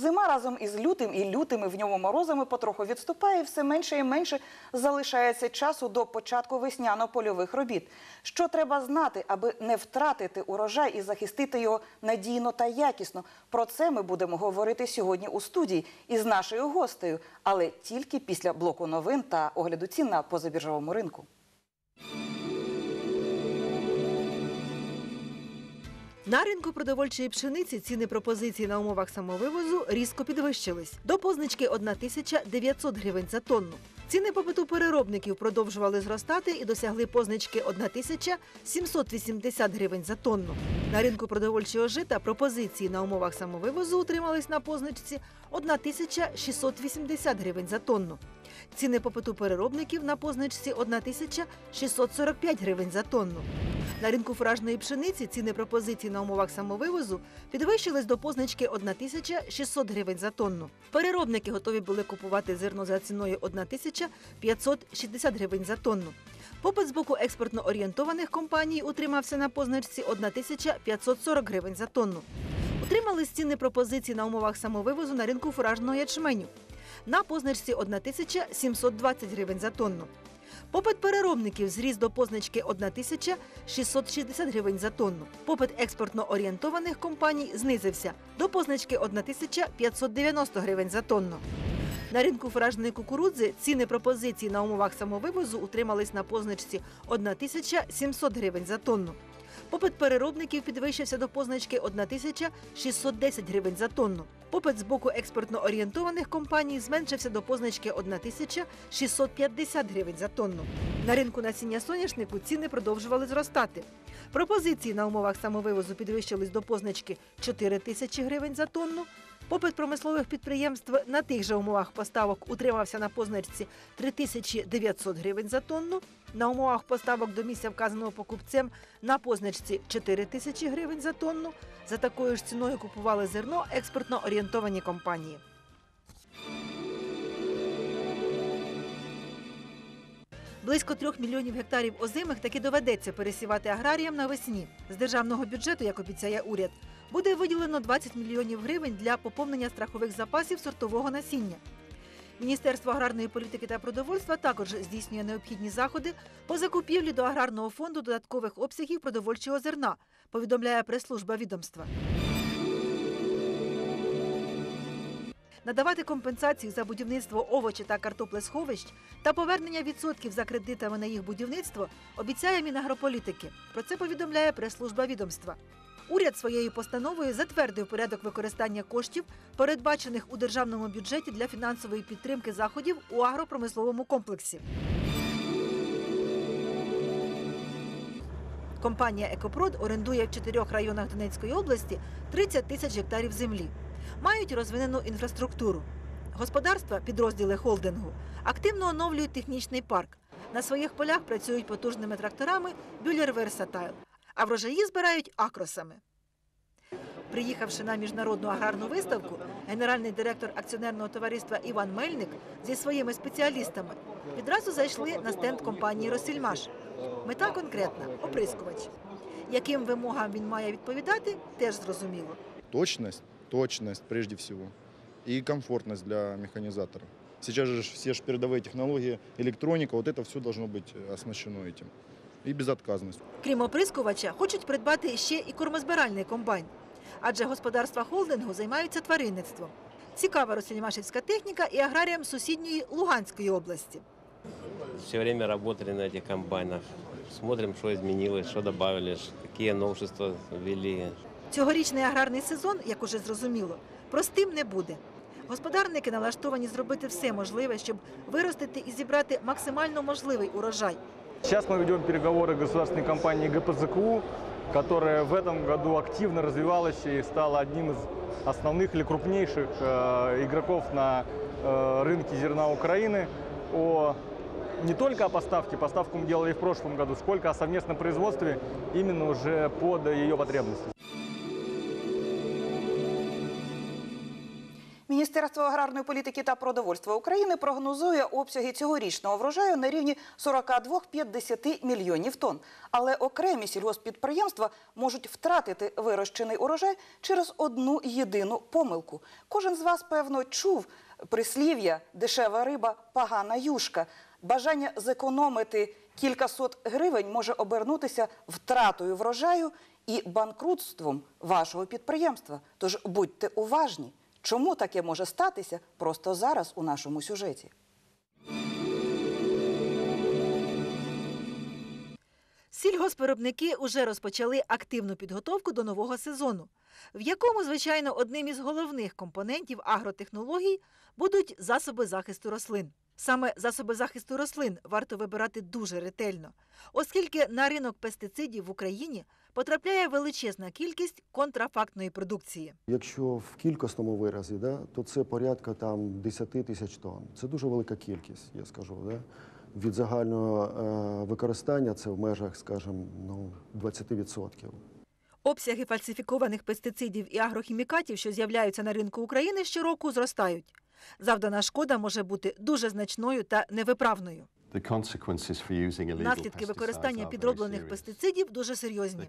Зима разом із лютим і лютими в ньому морозами потроху відступає, все менше і менше залишається часу до початку весняно-польових робіт. Що треба знати, аби не втратити урожай і захистити його надійно та якісно? Про це ми будемо говорити сьогодні у студії із нашою гостею, але тільки після блоку новин та огляду цін на позабіржовому ринку. На ринку продовольчої пшениці ціни пропозицій на умовах самовивозу різко підвищились до позначки 1900 гривень за тонну. Ціни попиту переробників продовжували зростати і досягли позначки 1780 гривень за тонну. На ринку продовольчого жита пропозиції на умовах самовивозу утримались на позначці 1680 гривень за тонну. Ціни попиту переробників на позначці 1645 гривень за тонну. На ринку фуражної пшениці ціни пропозицій на умовах самовивозу підвищились до позначки 1600 гривень за тонну. Переробники готові були купувати зерно за ціною 1560 гривень за тонну. Попит з боку експортно орієнтованих компаній утримався на позначці 1540 гривень за тонну. Утримались ціни пропозицій на умовах самовивозу на ринку фуражного ячменю на позначці 1720 гривень за тонну. Попит переробників зріс до позначки 1660 гривень за тонну. Попит експортно орієнтованих компаній знизився до позначки 1590 гривень за тонну. На ринку фуражної кукурудзи ціни пропозицій на умовах самовивозу утримались на позначці 1700 гривень за тонну. Попит переробників підвищився до позначки 1610 гривень за тонну. Попит з боку експортно орієнтованих компаній зменшився до позначки 1650 гривень за тонну. На ринку насіння соняшнику ціни продовжували зростати. Пропозиції на умовах самовивозу підвищились до позначки 4 тисячі гривень за тонну. Попит промислових підприємств на тих же умовах поставок утримався на позначці 3900 гривень за тонну. На умовах поставок до місця вказаного покупцем на позначці 4 тисячі гривень за тонну. За такою ж ціною купували зерно експортно орієнтовані компанії. Близько трьох мільйонів гектарів озимих таки доведеться пересівати аграріям навесні. З державного бюджету, як обіцяє уряд, буде виділено 20 мільйонів гривень для поповнення страхових запасів сортового насіння. Міністерство аграрної політики та продовольства також здійснює необхідні заходи по закупівлі до аграрного фонду додаткових обсягів продовольчого зерна, повідомляє прес-служба відомства. Надавати компенсацію за будівництво овочі та картоплесховищ та повернення відсотків за кредитами на їх будівництво обіцяє Мінагрополітики. Про це повідомляє прес-служба відомства. Уряд своєю постановою затвердив порядок використання коштів, передбачених у державному бюджеті для фінансової підтримки заходів у агропромисловому комплексі. Компанія Екопрод орендує в чотирьох районах Донецької області 30 тисяч гектарів землі. Мають розвинену інфраструктуру. Господарства, підрозділи холдингу, активно оновлюють технічний парк. На своїх полях працюють потужними тракторами Бюллер Versatile, а врожаї збирають акросами. Приїхавши на міжнародну аграрну виставку, генеральний директор акціонерного товариства Іван Мельник зі своїми спеціалістами відразу зайшли на стенд компанії Росільмаш. Мета конкретна оприскувач. Яким вимогам він має відповідати, теж зрозуміло. Точность, точность прежде всего. И комфортность для механизатора. Сейчас же ж все ж передовые технологии, электроника, вот это все должно быть э, оснащено этим. И безотказность. Крім оприскувача, хочуть придбати ще і кормозбиральний комбайн. Адже господарства холдингу займаються тваринництвом. Цікава росільмашівська техніка і аграріям сусідньої Луганської області. Все время работали на этих комбайнах. Смотрим, что изменилось, что добавили, ш- какие новшества ввели. Цьогорічний аграрний сезон, як уже зрозуміло, простим не буде. Господарники налаштовані зробити все можливе, щоб виростити і зібрати максимально можливий урожай. Сейчас мы ведем переговоры с государственной компанией ГПЗКУ, которая в этом году активно развивалась и стала одним из основных или крупнейших э, игроков на э, рынке зерна Украины. О, не только о поставке, поставку мы делали и в прошлом году, сколько о совместном производстве именно уже под ее потребности. Міністерство аграрної політики та продовольства України прогнозує обсяги цьогорічного врожаю на рівні 42-50 мільйонів тонн. Але окремі сільгоспідприємства можуть втратити вирощений урожай через одну єдину помилку. Кожен з вас, певно, чув прислів'я «дешева риба, погана юшка». Бажання зекономити кількасот гривень може обернутися втратою врожаю і банкрутством вашого підприємства. Тож будьте уважні. Чому таке може статися просто зараз у нашому сюжеті? Сільгоспвиробники уже розпочали активну підготовку до нового сезону, в якому, звичайно, одним із головних компонентів агротехнологій будуть засоби захисту рослин. Саме засоби захисту рослин варто вибирати дуже ретельно, оскільки на ринок пестицидів в Україні потрапляє величезна кількість контрафактної продукції. Якщо в кількісному виразі, да, то це порядка там 10 тисяч тонн. Це дуже велика кількість, я скажу. Да. Від загального е, використання це в межах, скажімо, ну, 20%. Обсяги фальсифікованих пестицидів і агрохімікатів, що з'являються на ринку України, щороку зростають. Завдана шкода може бути дуже значною та невиправною. Наслідки використання підроблених пестицидів дуже серйозні.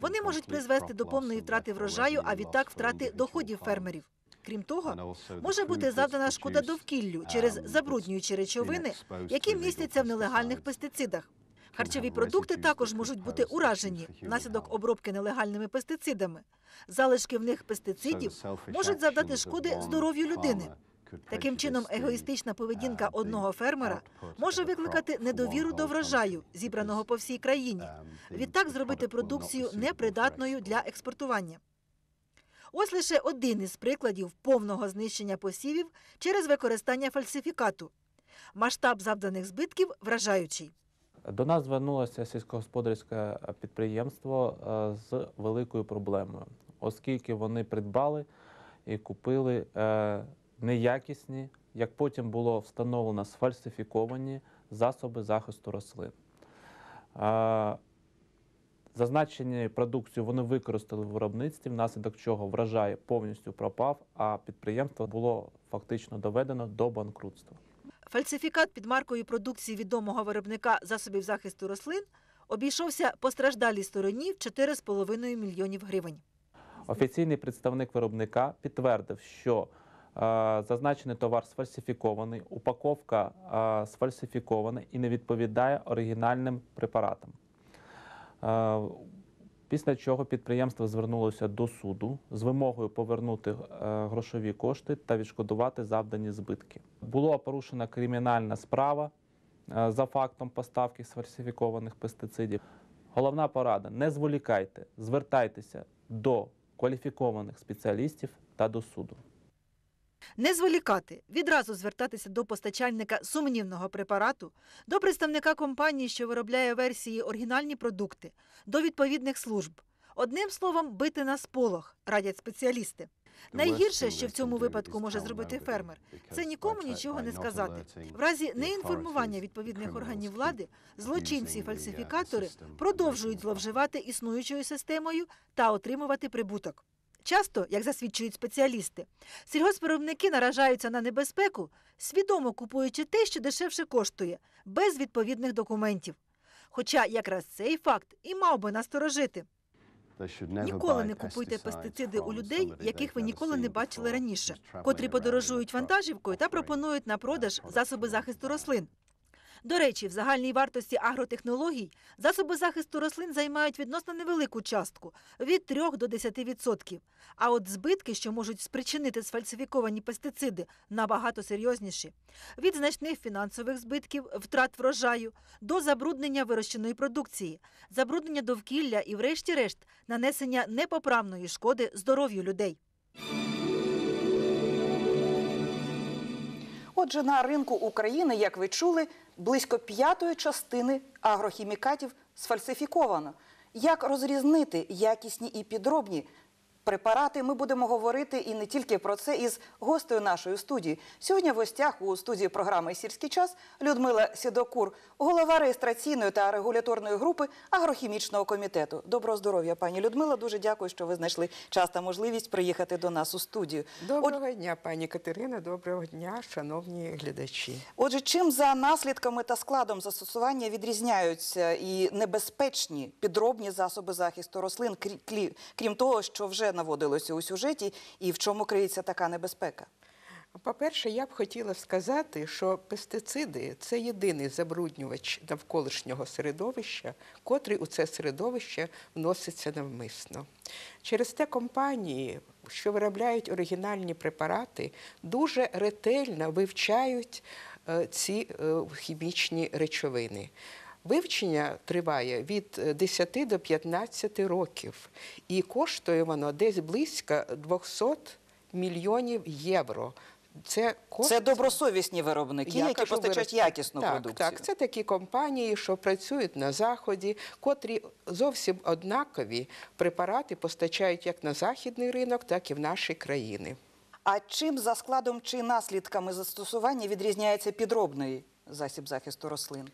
Вони можуть призвести до повної втрати врожаю, а відтак втрати доходів фермерів. Крім того, може бути завдана шкода довкіллю через забруднюючі речовини, які містяться в нелегальних пестицидах. Харчові продукти також можуть бути уражені внаслідок обробки нелегальними пестицидами. Залишки в них пестицидів можуть завдати шкоди здоров'ю людини. Таким чином, егоїстична поведінка одного фермера може викликати недовіру до врожаю, зібраного по всій країні. Відтак зробити продукцію непридатною для експортування. Ось лише один із прикладів повного знищення посівів через використання фальсифікату. Масштаб завданих збитків вражаючий. До нас звернулося сільськогосподарське підприємство е, з великою проблемою, оскільки вони придбали і купили е, неякісні, як потім було встановлено, сфальсифіковані засоби захисту рослин. Зазначені продукцію вони використали в виробництві, внаслідок чого врожай повністю пропав, а підприємство було фактично доведено до банкрутства. Фальсифікат під маркою продукції відомого виробника засобів захисту рослин обійшовся постраждалій стороні в 4,5 мільйонів гривень. Офіційний представник виробника підтвердив, що зазначений товар сфальсифікований, упаковка сфальсифікована і не відповідає оригінальним препаратам. Після чого підприємство звернулося до суду з вимогою повернути е, грошові кошти та відшкодувати завдані збитки. Була порушена кримінальна справа е, за фактом поставки сфальсифікованих пестицидів. Головна порада: не зволікайте, звертайтеся до кваліфікованих спеціалістів та до суду. Не зволікати, відразу звертатися до постачальника сумнівного препарату, до представника компанії, що виробляє версії оригінальні продукти, до відповідних служб. Одним словом, бити на сполох, радять спеціалісти. Найгірше, що в цьому випадку може зробити фермер, це нікому нічого не сказати. В разі неінформування відповідних органів влади злочинці-фальсифікатори продовжують зловживати існуючою системою та отримувати прибуток. Часто, як засвідчують спеціалісти, сільгоспвиробники наражаються на небезпеку, свідомо купуючи те, що дешевше коштує, без відповідних документів. Хоча якраз цей факт і мав би насторожити. Ніколи не купуйте пестициди у людей, яких ви ніколи не бачили раніше, котрі подорожують вантажівкою та пропонують на продаж засоби захисту рослин. До речі, в загальній вартості агротехнологій засоби захисту рослин займають відносно невелику частку від 3 до 10%. А от збитки, що можуть спричинити сфальсифіковані пестициди, набагато серйозніші. Від значних фінансових збитків, втрат врожаю до забруднення вирощеної продукції, забруднення довкілля і, врешті-решт, нанесення непоправної шкоди здоров'ю людей. Отже, на ринку України, як ви чули, близько п'ятої частини агрохімікатів сфальсифіковано. Як розрізнити якісні і підробні? Препарати. Ми будемо говорити і не тільки про це із гостею нашої студії. Сьогодні в гостях у студії програми Сільський час Людмила Сідокур, голова реєстраційної та регуляторної групи агрохімічного комітету. Доброго здоров'я, пані Людмила. Дуже дякую, що ви знайшли час та можливість приїхати до нас у студію. Доброго дня, пані Катерина. Доброго дня, шановні глядачі. Отже, чим за наслідками та складом застосування відрізняються і небезпечні підробні засоби захисту рослин, крі- крім того, що вже наводилося у сюжеті, і в чому криється така небезпека? По-перше, я б хотіла сказати, що пестициди це єдиний забруднювач навколишнього середовища, котрий у це середовище вноситься навмисно. Через те компанії, що виробляють оригінальні препарати, дуже ретельно вивчають е, ці е, хімічні речовини. Вивчення триває від е, 10 до 15 років, і коштує воно десь близько 200 мільйонів євро. Це, кошт... Це добросовісні виробники, Я які кажу, постачають вирос- якісну так, продукцію. Так, це такі компанії, що працюють на заході, котрі зовсім однакові препарати постачають як на західний ринок, так і в наші країни. А чим за складом чи наслідками застосування відрізняється підробний засіб захисту рослин?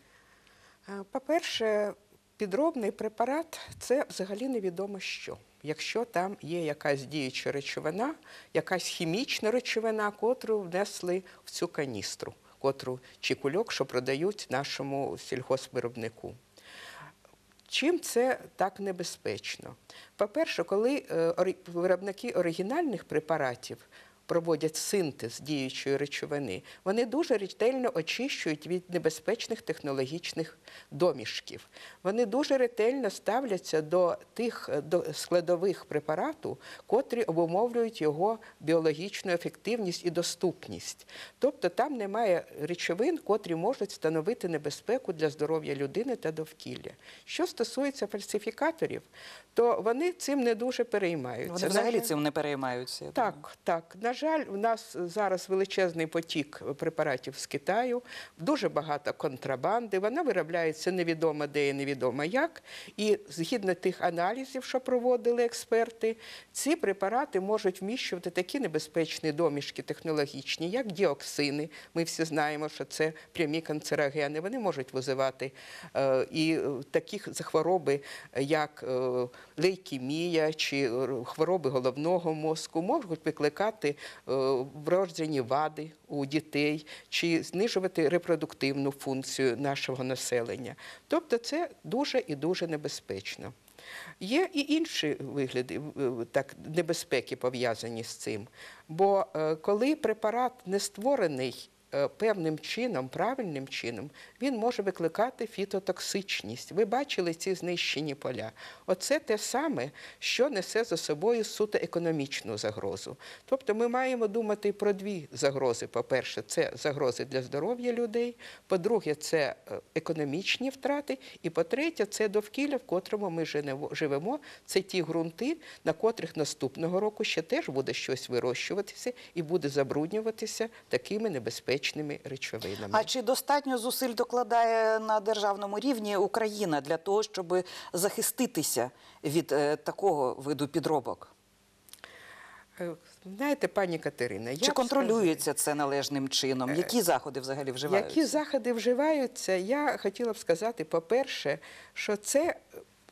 Е, По-перше, підробний препарат це взагалі невідомо що. Якщо там є якась діюча речовина, якась хімічна речовина, котру внесли в цю каністру, котру чи кульок, що продають нашому сільгоспвиробнику. Чим це так небезпечно? По-перше, коли е, виробники оригінальних препаратів проводять синтез діючої речовини, вони дуже ретельно очищують від небезпечних технологічних домішків. Вони дуже ретельно ставляться до тих е, до складових препарату, котрі обумовлюють його біологічну ефективність і доступність. Тобто там немає речовин, котрі можуть становити небезпеку для здоров'я людини та довкілля. Що стосується фальсифікаторів, то вони цим не дуже переймаються. Вони взагалі цим не переймаються. так, так. На жаль, у нас зараз величезний потік препаратів з Китаю, дуже багато контрабанди. Вона виробляється невідомо де і невідомо як. І згідно тих аналізів, що проводили експерти, ці препарати можуть вміщувати такі небезпечні домішки технологічні, як діоксини. Ми всі знаємо, що це прямі канцерогени. Вони можуть визивати е, і е, такі хвороби, як е, лейкемія чи хвороби головного мозку, можуть викликати вроджені вади у дітей чи знижувати репродуктивну функцію нашого населення. Тобто це дуже і дуже небезпечно. Є і інші вигляди е, так, небезпеки пов'язані з цим. Бо е, коли препарат не створений е, певним чином, правильним чином, він може викликати фітотоксичність. Ви бачили ці знищені поля. Оце те саме, що несе за собою суто економічну загрозу. Тобто ми маємо думати про дві загрози. По-перше, це загрози для здоров'я людей, по-друге, це е, економічні втрати, і по-третє, це довкілля, в котрому ми живемо. Це ті ґрунти, на котрих наступного року ще теж буде щось вирощуватися і буде забруднюватися такими небезпечними речовинами. А чи достатньо зусиль докладає на державному рівні Україна для того, щоб захиститися від е, такого виду підробок? Е, Знаєте, пані Катерина, я Чи контролюється це належним чином? Які заходи взагалі вживаються? Які заходи вживаються? Я хотіла б сказати, по-перше, що це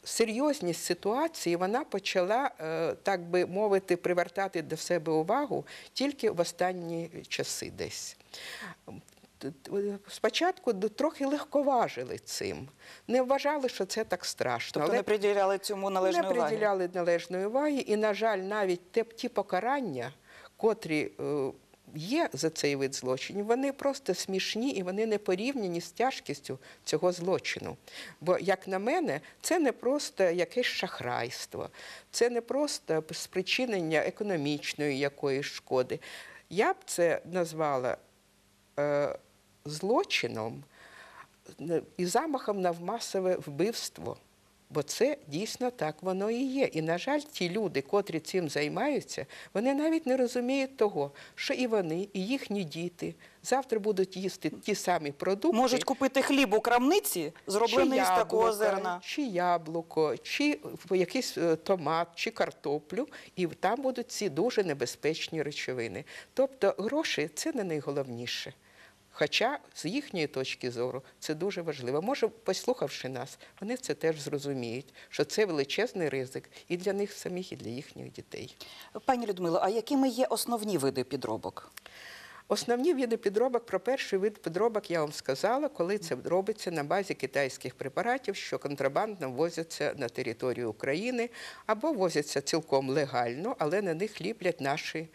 серйозність ситуації вона почала, е, так би мовити, привертати до себе увагу тільки в останні часи десь. Т- Спочатку трохи легковажили цим, не вважали, що це так страшно. Тобто не приділяли цьому належної не уваги? приділяли належної уваги. І, на жаль, навіть те, ті покарання, котрі е, є за цей вид злочинів, вони просто смішні і вони не порівняні з тяжкістю цього злочину. Бо, як на мене, це не просто якесь шахрайство, це не просто спричинення економічної якоїсь шкоди. Я б це назвала е, злочином е, і замахом на масове вбивство Бо це дійсно так воно і є. І, на жаль, ті люди, котрі цим займаються, вони навіть не розуміють того, що і вони, і їхні діти завтра будуть їсти ті самі продукти. Можуть купити хліб у крамниці, зроблений з такого зерна. Чи яблуко, чи якийсь е, томат, чи картоплю, і там будуть ці дуже небезпечні речовини. Тобто гроші це не найголовніше. Хоча з їхньої точки зору це дуже важливо. Може, послухавши нас, вони це теж зрозуміють, що це величезний ризик і для них самих, і для їхніх дітей. Пані Людмило, а якими є основні види підробок? Основні види підробок, про перший вид підробок я вам сказала, коли це робиться на базі китайських препаратів, що контрабандно ввозяться на територію України або ввозяться цілком легально, але на них ліплять наші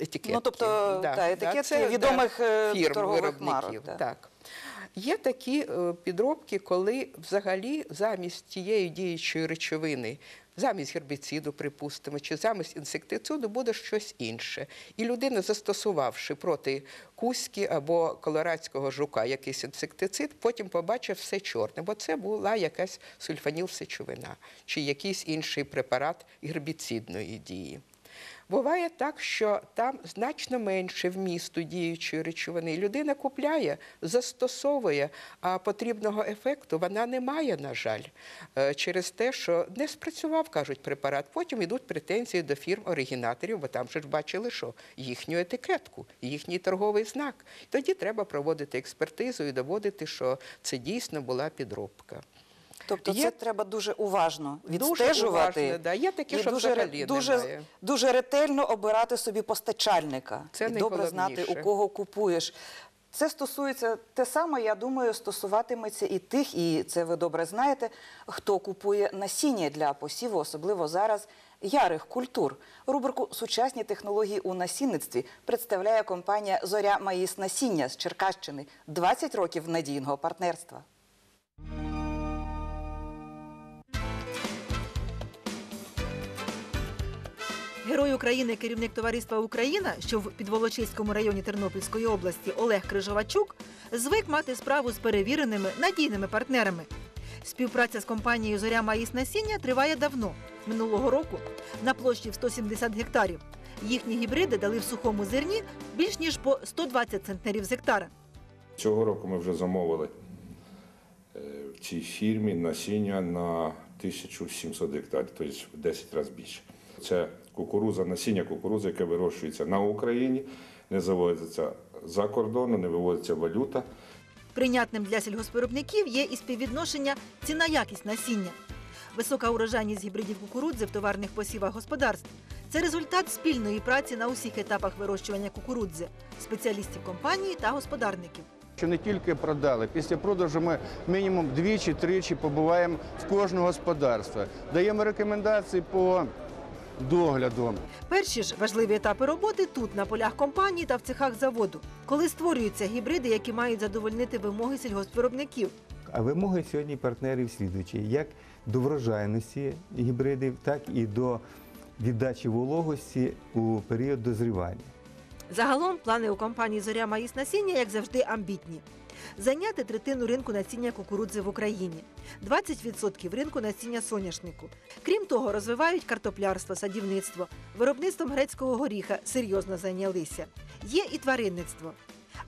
етикетки. Ну, тобто, та, етикетки відомих, е, фірм, торгових виробників. марок, да. Так. Є такі е, підробки, коли взагалі замість тієї діючої речовини, замість гербіциду, припустимо, чи замість інсектициду буде щось інше. І людина, застосувавши проти кузьки або колорадського жука якийсь інсектицид, потім побачив все чорне, бо це була якась сульфанілсечовина чи якийсь інший препарат гербіцидної дії. Буває так, що там значно менше вмісту діючої речовини. Людина купляє, застосовує, а потрібного ефекту вона не має, на жаль, е, через те, що не спрацював, кажуть, препарат. Потім йдуть претензії до фірм-оригінаторів, бо там же ж бачили, що їхню етикетку, їхній торговий знак. Тоді треба проводити експертизу і доводити, що це дійсно була підробка. Тобто Є- це треба дуже уважно Дуже відстежувати. уважно, да. Є такі, і що дуже, взагалі дуже, немає. дуже ретельно обирати собі постачальника. Це і добре знати, у кого купуєш. Це стосується те саме, я думаю, стосуватиметься і тих, і це ви добре знаєте, хто купує насіння для посіву, особливо зараз ярих культур. Рубрику Сучасні технології у насінництві представляє компанія Зоря Маїс Насіння з Черкащини. 20 років надійного партнерства. Герой України, керівник товариства Україна, що в Підволочиському районі Тернопільської області Олег Крижовачук, звик мати справу з перевіреними надійними партнерами. Співпраця з компанією Зоря Маїс Насіння триває давно минулого року на площі в 170 гектарів. Їхні гібриди дали в сухому зерні більш ніж по 120 центнерів з гектара. Цього року ми вже замовили е, в цій фірмі насіння на 1700 гектарів, тобто в 10 разів більше. Це кукуруза, насіння кукурузи, яке вирощується на Україні, не завозиться за кордону, не вивозиться валюта. Прийнятним для сільгоспвиробників є і співвідношення ціна-якість насіння. Висока урожайність гібридів кукурудзи в товарних посівах господарств це результат спільної праці на усіх етапах вирощування кукурудзи, спеціалістів компанії та господарників. Що не тільки продали, після продажу ми мінімум двічі-тричі побуваємо в кожного господарства, даємо рекомендації по догляду. Перші ж важливі етапи роботи тут, на полях компанії та в цехах заводу, коли створюються гібриди, які мають задовольнити вимоги сільгоспвиробників. А вимоги сьогодні партнерів слідуючі, як до врожайності гібридів, так і до віддачі вологості у період дозрівання. Загалом плани у компанії Зоря Маїс насіння, як завжди, амбітні. Зайняти третину ринку насіння кукурудзи в Україні, 20% ринку насіння соняшнику. Крім того, розвивають картоплярство, садівництво, виробництвом грецького горіха серйозно зайнялися. Є і тваринництво.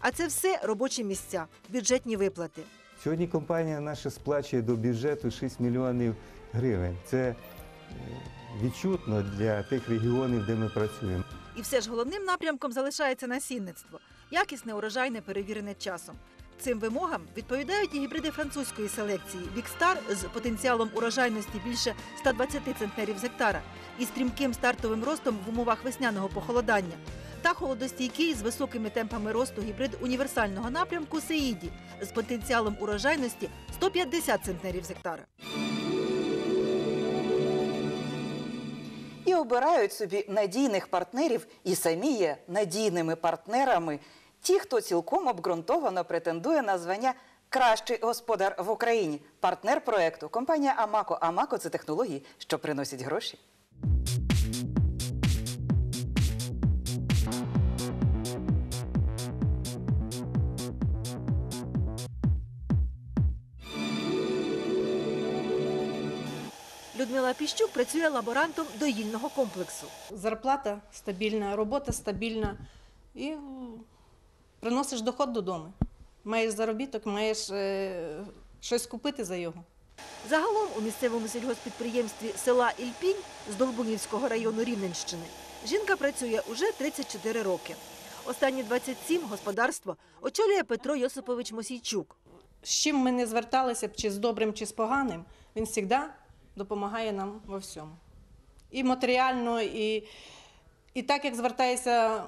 А це все робочі місця, бюджетні виплати. Сьогодні компанія наша сплачує до бюджету 6 мільйонів гривень. Це е, відчутно для тих регіонів, де ми працюємо. І все ж головним напрямком залишається насінництво, якісне, урожайне, перевірене часом. Цим вимогам відповідають і гібриди французької селекції Бікстар з потенціалом урожайності більше 120 центнерів з гектара і стрімким стартовим ростом в умовах весняного похолодання. Та холодостійкий з високими темпами росту гібрид універсального напрямку Сеїді з потенціалом урожайності 150 центнерів з гектара. і обирають собі надійних партнерів і самі є надійними партнерами. Ті, хто цілком обґрунтовано претендує на звання Кращий господар в Україні. Партнер проекту компанія Амако. Амако це технології, що приносять гроші. Людмила Піщук працює лаборантом доїльного комплексу. Зарплата стабільна, робота стабільна і приносиш доход додому. Маєш заробіток, маєш е, щось купити за його. Загалом у місцевому сільгоспідприємстві села Ільпінь з Долбунівського району Рівненщини жінка працює уже 34 роки. Останні 27 господарство очолює Петро Йосипович Мосійчук. З чим ми не зверталися б, чи з добрим, чи з поганим, він завжди допомагає нам во всьому. І матеріально, і, і так як звертається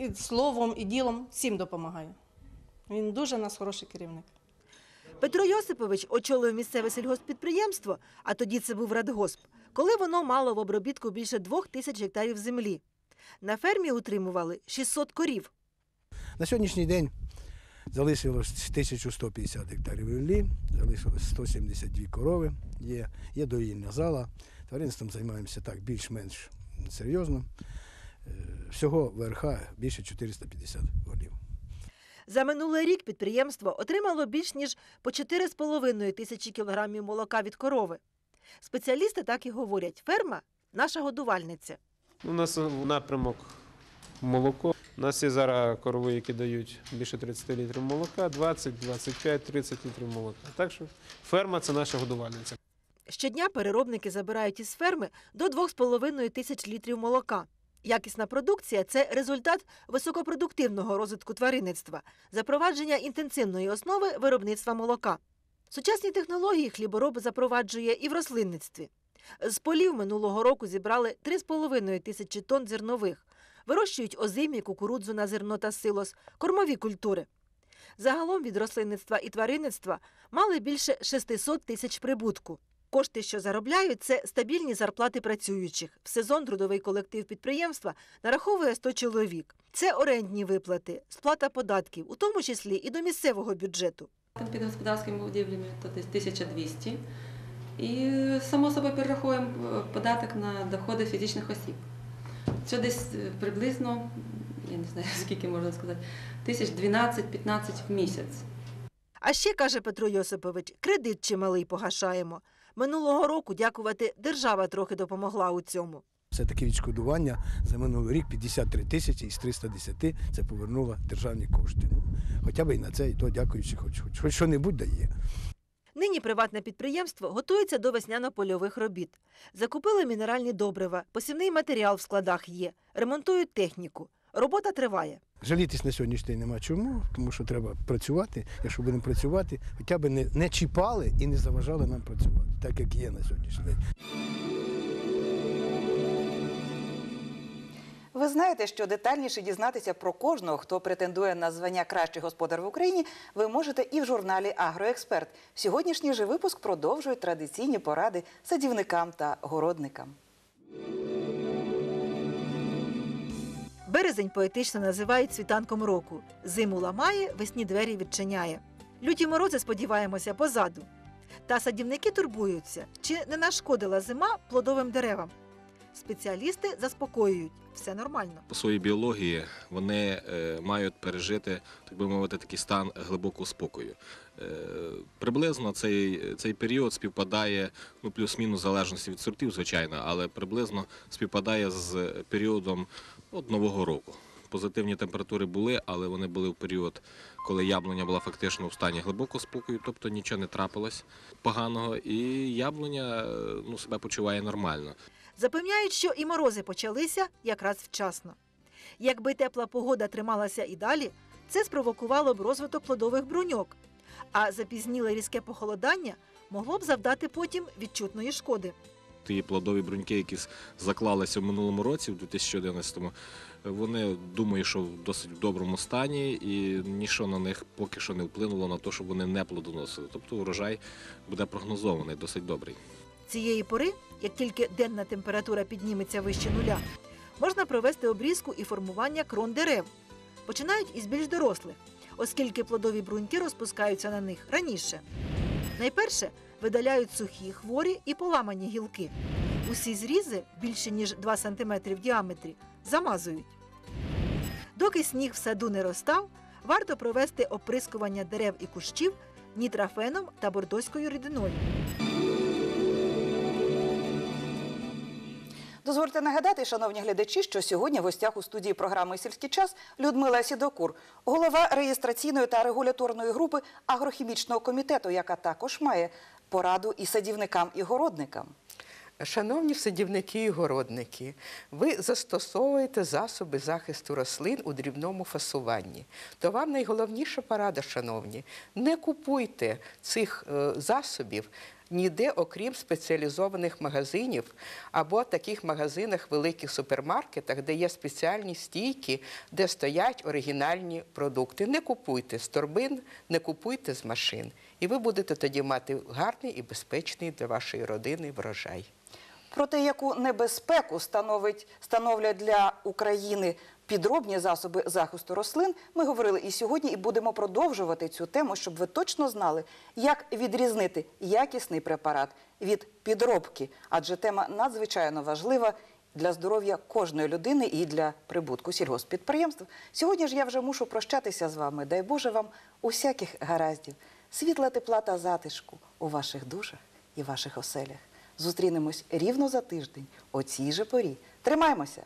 і словом, і ділом, всім допомагає. Він дуже нас хороший керівник. Петро Йосипович очолив місцеве сільгоспідприємство, а тоді це був радгосп, коли воно мало в обробітку більше двох тисяч гектарів землі. На фермі утримували 600 корів. На сьогоднішній день залишилось 1150 гектарів землі, залишилось 172 корови, є, є доїльна зала. Тваринством займаємося так більш-менш серйозно. Всього ВРХ більше 450 голів. За минулий рік підприємство отримало більш ніж по 4,5 тисячі кілограмів молока від корови. Спеціалісти так і говорять: ферма наша годувальниця. У нас напрямок молоко. У нас є зараз корови, які дають більше 30 літрів молока, 20, 25, 30 літрів молока. Так що ферма це наша годувальниця. Щодня переробники забирають із ферми до 2,5 тисяч літрів молока. Якісна продукція це результат високопродуктивного розвитку тваринництва, запровадження інтенсивної основи виробництва молока. Сучасні технології хлібороб запроваджує і в рослинництві. З полів минулого року зібрали 3,5 тисячі тонн зернових, вирощують озимі, кукурудзу на зерно та силос, кормові культури. Загалом від рослинництва і тваринництва мали більше 600 тисяч прибутку. Кошти, що заробляють, це стабільні зарплати працюючих. В сезон трудовий колектив підприємства нараховує 100 чоловік. Це орендні виплати, сплата податків, у тому числі і до місцевого бюджету. Під господарськими будівлями то десь 1200. І само собою перераховуємо е, податок на доходи фізичних осіб. Це десь е, приблизно, я не знаю скільки можна сказати, тисяч 12-15 в місяць. А ще, каже Петро Йосипович, кредит чималий погашаємо. Минулого року, дякувати, держава трохи допомогла у цьому. Це таке відшкодування за минулий рік 53 тисячі із 310 це повернуло державні кошти. Хоча б і на це, і то дякуючи, хоч, хоч, хоч що-небудь дає. Нині приватне підприємство готується до весняно-польових робіт. Закупили мінеральні добрива, посівний матеріал в складах є, ремонтують техніку. Робота триває. Жалітись на сьогоднішній день нема чому, тому що треба працювати. Якщо будемо працювати, хоча б не, не чіпали і не заважали нам працювати, так як є на сьогоднішній день. Ви знаєте, що детальніше дізнатися про кожного, хто претендує на звання кращий господар в Україні, ви можете і в журналі Агроексперт. Сьогоднішній же випуск продовжує традиційні поради садівникам та городникам. Березень поетично називають світанком року. Зиму ламає, весні двері відчиняє. Люті морози, сподіваємося, позаду. Та садівники турбуються, чи не нашкодила зима плодовим деревам. Спеціалісти заспокоюють, все нормально. по своїй біології вони е, мають пережити, так би мовити, такий стан глибокого спокою. Е, приблизно цей, цей період співпадає, ну плюс-мінус залежності від сортів, звичайно, але приблизно співпадає з періодом от, Нового року. Позитивні температури були, але вони були в період, коли яблуня була фактично в стані глибокого спокою, тобто нічого не трапилось поганого, і яблуня е, ну, себе почуває нормально. Запевняють, що і морози почалися якраз вчасно. Якби тепла погода трималася і далі, це спровокувало б розвиток плодових бруньок. А запізніле різке похолодання могло б завдати потім відчутної шкоди. ті плодові бруньки, які заклалися в минулому році, в 2011-му, вони думаю, що в досить доброму стані, і нічого на них поки що не вплинуло на те, щоб вони не плодоносили. Тобто урожай буде прогнозований, досить добрий. Цієї пори, як тільки денна температура підніметься вище нуля, можна провести обрізку і формування крон дерев. Починають із більш дорослих, оскільки плодові бруньки розпускаються на них раніше. Найперше видаляють сухі, хворі і поламані гілки. Усі зрізи, більше ніж 2 см в діаметрі, замазують. Доки сніг в саду не розстав, варто провести оприскування дерев і кущів нітрафеном та бордоською рідиною. Дозвольте нагадати, шановні глядачі, що сьогодні в гостях у студії програми Сільський час Людмила Сідокур, голова реєстраційної та регуляторної групи агрохімічного комітету, яка також має пораду і садівникам, і городникам. Шановні садівники і городники, ви застосовуєте засоби захисту рослин у дрібному фасуванні. То вам найголовніша порада, шановні, не купуйте цих е, засобів ніде, окрім спеціалізованих магазинів або таких магазинах, великих супермаркетах, де є спеціальні стійки, де стоять оригінальні продукти. Не купуйте з торбин, не купуйте з машин. І ви будете тоді мати гарний і безпечний для вашої родини врожай. Про те, яку небезпеку становить, становлять для України підробні засоби захисту рослин, ми говорили і сьогодні, і будемо продовжувати цю тему, щоб ви точно знали, як відрізнити якісний препарат від підробки, адже тема надзвичайно важлива для здоров'я кожної людини і для прибутку сільгоспідприємств. Сьогодні ж я вже мушу прощатися з вами. Дай Боже вам усяких гараздів, світла, тепла та затишку у ваших душах і ваших оселях. Зустрінемось рівно за тиждень о цій же порі. Тримаймося!